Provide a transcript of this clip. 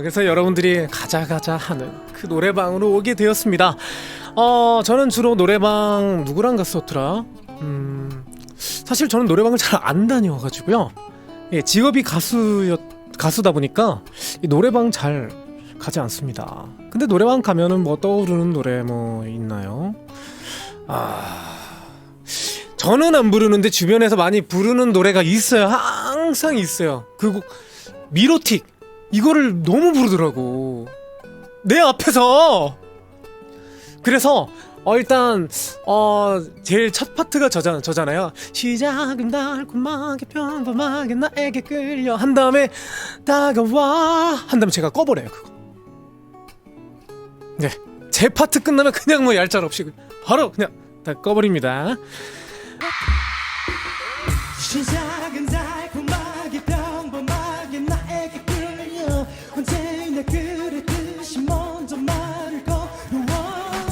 그래서 여러분들이 가자 가자 하는 그 노래방으로 오게 되었습니다. 어, 저는 주로 노래방 누구랑 갔었더라? 음, 사실 저는 노래방을 잘 안 다녀가지고요. 예, 직업이 가수였 가수다 보니까 이 노래방 잘 가지 않습니다. 근데 노래방 가면은 뭐 떠오르는 노래 뭐 있나요? 아. 저는 안 부르는데 주변에서 많이 부르는 노래가 있어요. 항상 있어요. 그 곡, 미로틱. 이거를 너무 부르더라고. 내 앞에서. 그래서, 어, 일단, 어, 제일 첫 파트가 저잖, 저잖아요. 시작은 달콤하게 평범하게 나에게 끌려. 한 다음에, 다가와. 한 다음에 제가 꺼버려요, 그거. 네. 제 파트 끝나면 그냥 뭐 얄짤 없이 바로 그냥 다 꺼버립니다. 시작 again.